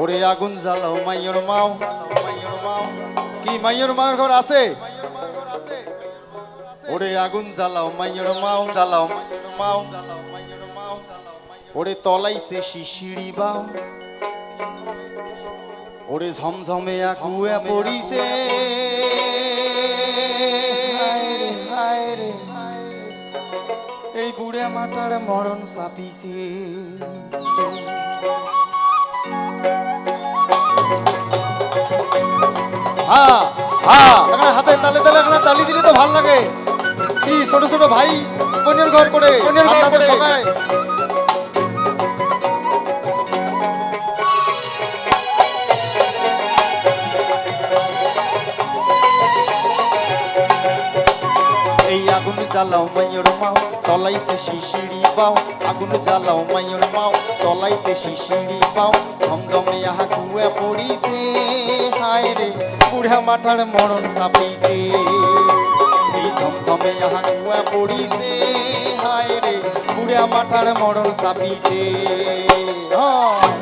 ওরে আগুন জ্বালাও, মাইয়র মাও। কি মাইয়র মার ঘর আছে? ওরে আগুন জ্বালাও, মাইয়র মাও, জ্বালাও মাও। ওরে তলাইছে শিশিড়ি বাও ওরে ঝমঝমে আকুয়া পড়িছে। এই বুড়ে মাটার মরণ চাপিছে হ্যাঁ হ্যাঁ। এখানে হাতে তালে তালে এখানে তালি দিলে তো ভালো লাগে। কি ছোট ছোট ভাই বোনের ঘর করে বোনের ঘর করে। সবাই। এই আগুন জ্বালাও মাইয়র মাও তলাইছে শিশিড়ি পাও আগুন জ্বালাও মাইয়র মাও তলাইছে শিশিড়ি পাও ধমধমে আহা কুয়া পড়িছে। হায় রে, বুড়া মাথার মরণ চাপিছে এই ধমধমে আহা কুয়া পড়িছে। হায় রে, বুড়া মাথার মরণ চাপিছে হ্যাঁ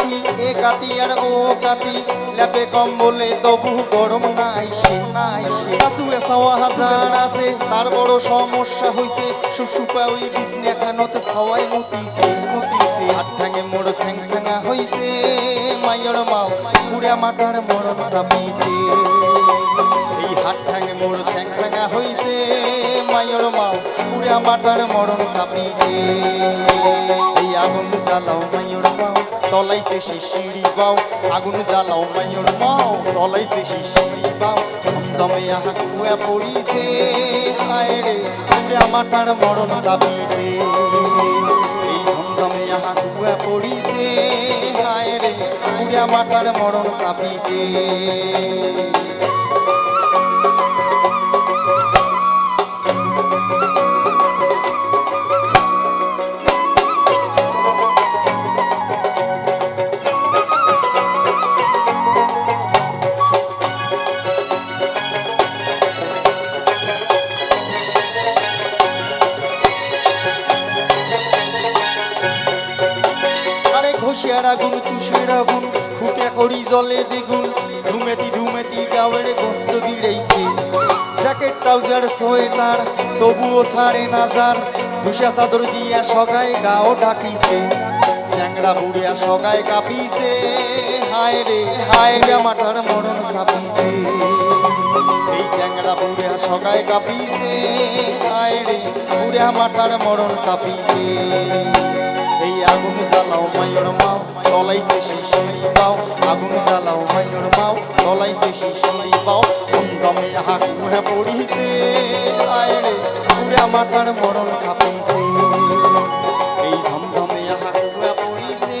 রাতি এ কাতি আর ও কাতি। লেপে কম্বলে তবু গরম নাই, সে নাই সে। কাছু এসাওয়া হাজার আছে, তার বড় সমস্যা হইছে। সুপ সুপা ওই বিছনা খানত সবাই মুতিছে মুতিছে। ঠাঙে মোড় স্যাং স্যাঙা হইছে, মাইয়র মাও পুরা মাটার মরণ চাপিছে। এই হাত ঠাঙে মোড় স্যাং স্যাঙা হইছে মাটার মরণ চাপিছে। এই আগুন জ্বালাও মাইয়র মাও তলাইছে শিশিড়ি বাও। আগুন জ্বালাও মাইয়র মাও তলাইছে শিশিড়ি বাও। দমদমে আহা কুয়া পড়িছে, হায় রে মাটার মরণ চাপিছে। এই ধমধমে আহা কুয়া পড়িছে, হায় রে মাটার মরণ চাপিছে। ঘষিয়ার আগুন তুষের আগুন ফুটে করি জলে দ্বিগুণ, ধুমেতি ধুমেতি গাওয়ের গন্ধ বিড়েছে জ্যাকেট ট্রাউজার সোয়েটার তবুও ছাড়ে না যার দুশা চাদর দিয়া সগায় গাও ডাকিছে। চ্যাংড়া বুড়িয়া সগায় কাঁপিছে, হায় রে হায় রে মাটার মরণ চাপিছে এই চ্যাংড়া বুড়িয়া সগায় কাঁপিছে, হায় রে, বুড়িয়া মাটার মরণ এই আগুন জ্বালাও, মাইয়র মাও, তলাইছে শিশিরি পাও আগুন জ্বালাও, মাইয়র মাও, তলাইছে শিশিরি পাও দমদমে আহা কুহা পড়িছে, আয় রে, পুরা মাথার মরণ চাপিছে এই ঝমঝমে আহা কুহা পড়িছে,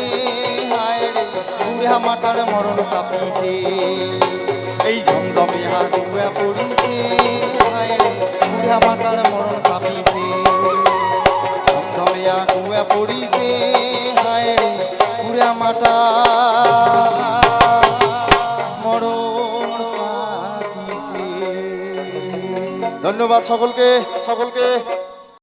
আয় রে মাথার মরণ চাপিছে ধমিয়া উয়া পড়িছে হায় পুরা মাতা। ধন্যবাদ সকলকে সকলকে।